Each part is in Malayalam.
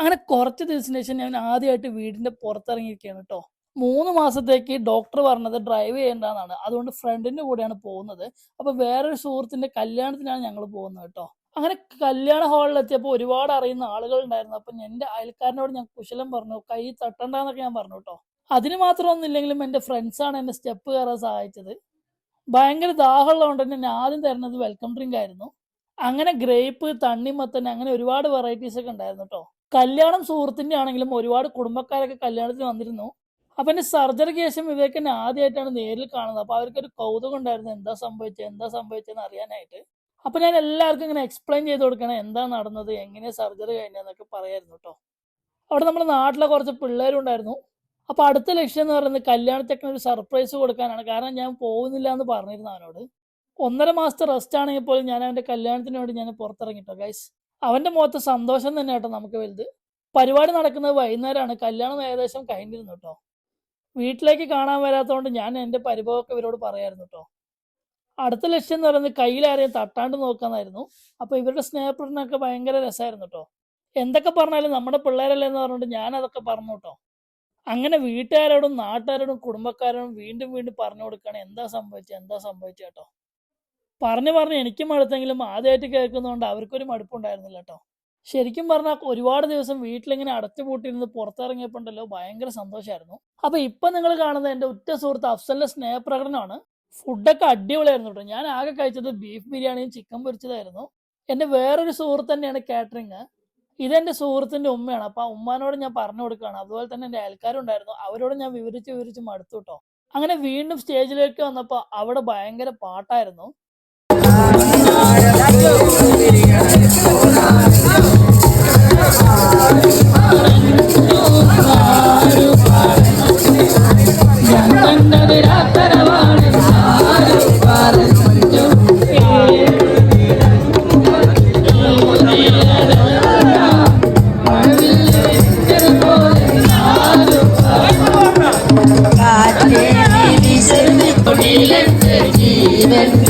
അങ്ങനെ കുറച്ച് ദിവസത്തിന് ശേഷം ഞാൻ ആദ്യമായിട്ട് വീടിന്റെ പുറത്തിറങ്ങിയിരിക്കുകയാണ് കേട്ടോ മൂന്ന് മാസത്തേക്ക് ഡോക്ടർ പറഞ്ഞത് ഡ്രൈവ് ചെയ്യേണ്ടതാണ് അതുകൊണ്ട് ഫ്രണ്ടിന്റെ കൂടെയാണ് പോകുന്നത്. അപ്പൊ വേറൊരു സുഹൃത്തിന്റെ കല്യാണത്തിനാണ് ഞങ്ങൾ പോകുന്നത് കേട്ടോ അങ്ങനെ കല്യാണ ഹാളിലെത്തിയപ്പോൾ ഒരുപാട് അറിയുന്ന ആളുകൾ ഉണ്ടായിരുന്നു. അപ്പൊ എന്റെ അയൽക്കാരനോട് ഞാൻ കുശലം പറഞ്ഞു കൈ തട്ടണ്ടെന്നൊക്കെ ഞാൻ പറഞ്ഞു കേട്ടോ അതിന് മാത്രമൊന്നും ഇല്ലെങ്കിലും ഫ്രണ്ട്സ് ഫ്രണ്ട്സാണ് എന്നെ സ്റ്റെപ്പ് കയറാൻ സഹായിച്ചത്. ഭയങ്കര ദാഹമുള്ളതുകൊണ്ട് തന്നെ ഞാൻ ആദ്യം തരുന്നത് വെൽക്കം ഡ്രിങ്ക് ആയിരുന്നു. അങ്ങനെ ഗ്രേപ്പ് തണ്ണിമത്തൻ അങ്ങനെ ഒരുപാട് വെറൈറ്റീസ് ഒക്കെ ഉണ്ടായിരുന്നു കേട്ടോ കല്യാണം സുഹൃത്തിന്റെ ആണെങ്കിലും ഒരുപാട് കുടുംബക്കാരൊക്കെ കല്യാണത്തിന് വന്നിരുന്നു. അപ്പം എന്റെ സർജറിക്ക് ശേഷം ഇവയൊക്കെ എന്നെ ആദ്യമായിട്ടാണ് നേരിൽ കാണുന്നത്. അപ്പോൾ അവർക്കൊരു കൗതുകം ഉണ്ടായിരുന്നു. എന്താ സംഭവിച്ചത്? എന്താ സംഭവിച്ചതെന്ന് അറിയാനായിട്ട്. അപ്പൊ ഞാൻ എല്ലാവർക്കും ഇങ്ങനെ എക്സ്പ്ലെയിൻ ചെയ്ത് കൊടുക്കണം. എന്താ നടന്നത്? എങ്ങനെയാണ് സർജറി കഴിഞ്ഞതെന്നൊക്കെ പറയായിരുന്നു കേട്ടോ അവിടെ നമ്മുടെ നാട്ടിലെ കുറച്ച് പിള്ളേരും ഉണ്ടായിരുന്നു അപ്പൊ അടുത്ത ലക്ഷ്യം എന്ന് പറയുന്നത് കല്യാണത്തേക്കിന് ഒരു സർപ്രൈസ് കൊടുക്കാനാണ്. കാരണം ഞാൻ പോകുന്നില്ല എന്ന് പറഞ്ഞിരുന്നു അവനോട്. ഒന്നര മാസത്തെ റെസ്റ്റ് ആണെങ്കിൽ പോലും ഞാൻ അവന്റെ കല്യാണത്തിന് വേണ്ടി ഞാൻ പുറത്തിറങ്ങിട്ടോ ഗൈസ് അവന്റെ മുഖത്ത് സന്തോഷം തന്നെ കേട്ടോ നമുക്ക് വലുത്. പരിപാടി നടക്കുന്നത് വൈകുന്നേരമാണ്. കല്യാണം ഏകദേശം കഴിഞ്ഞിരുന്നു കേട്ടോ. വീട്ടിലേക്ക് കാണാൻ വരാത്തതുകൊണ്ട് ഞാൻ എന്റെ പരിഭവമൊക്കെ ഇവരോട് പറയായിരുന്നു കേട്ടോ. അടുത്ത ലക്ഷ്യം എന്ന് പറയുന്നത് കയ്യിലാരെയും തട്ടാണ്ട് നോക്കാന്നായിരുന്നു. അപ്പോൾ ഇവരുടെ സ്നേഹപ്രകടനമൊക്കെ ഭയങ്കര രസമായിരുന്നു കേട്ടോ. എന്തൊക്കെ പറഞ്ഞാലും നമ്മുടെ പിള്ളേരല്ലേ എന്ന് പറഞ്ഞുകൊണ്ട് ഞാൻ അതൊക്കെ പറഞ്ഞു കേട്ടോ. അങ്ങനെ വീട്ടുകാരോടും നാട്ടുകാരോടും കുടുംബക്കാരോടും വീണ്ടും വീണ്ടും പറഞ്ഞു കൊടുക്കുകയാണ്. എന്താ സംഭവിച്ചത്? എന്താ സംഭവിച്ചത് കേട്ടോ? പറഞ്ഞു പറഞ്ഞ് എനിക്കും മടുത്തെങ്കിലും ആദ്യമായിട്ട് കേൾക്കുന്നതുകൊണ്ട് അവർക്കൊരു മടുപ്പുണ്ടായിരുന്നില്ല കേട്ടോ ശരിക്കും പറഞ്ഞാൽ ഒരുപാട് ദിവസം വീട്ടിലിങ്ങനെ അടച്ചുപൂട്ടിയിരുന്ന് പുറത്തിറങ്ങിയപ്പോൾ ഉണ്ടല്ലോ ഭയങ്കര സന്തോഷമായിരുന്നു അപ്പൊ ഇപ്പൊ നിങ്ങൾ കാണുന്നത് എന്റെ ഉറ്റ സുഹൃത്ത് അഫ്സലിന്റെ സ്നേഹപ്രകടനമാണ്. ഫുഡൊക്കെ അടിപൊളിയായിരുന്നു കേട്ടോ. ഞാൻ ആകെ കഴിച്ചത് ബീഫ് ബിരിയാണിയും ചിക്കൻ പൊരിച്ചതായിരുന്നു. എന്റെ വേറൊരു സുഹൃത്ത് തന്നെയാണ് കാറ്ററിങ്. ഇതെന്റെ സുഹൃത്തിന്റെ ഉമ്മയാണ്. അപ്പൊ ആ ഉമ്മാനോട് ഞാൻ പറഞ്ഞു കൊടുക്കുകയാണ്. അതുപോലെ തന്നെ എന്റെ അയൽക്കാരുണ്ടായിരുന്നു. അവരോട് ഞാൻ വിവരിച്ച് വിവരിച്ച് മടുത്തു കേട്ടോ. അങ്ങനെ വീണ്ടും സ്റ്റേജിലേക്ക് വന്നപ്പോൾ അവിടെ ഭയങ്കര പാട്ടായിരുന്നു. ജീവൻ.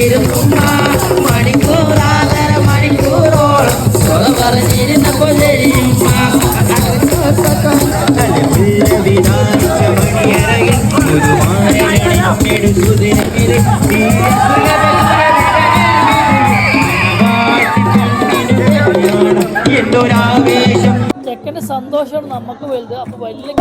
ഇരുന്നുമ്പാ മണിക്കൂറാതര മണിക്കൂറോളം സ്വത പറഞ്ഞിരുന്ന കൊല്ലരിയുമ്പാ എന്തൊരാവേശം ചെക്കന്റെ സന്തോഷമാണ് നമുക്ക് വലുത്. അപ്പോൾ വലിയ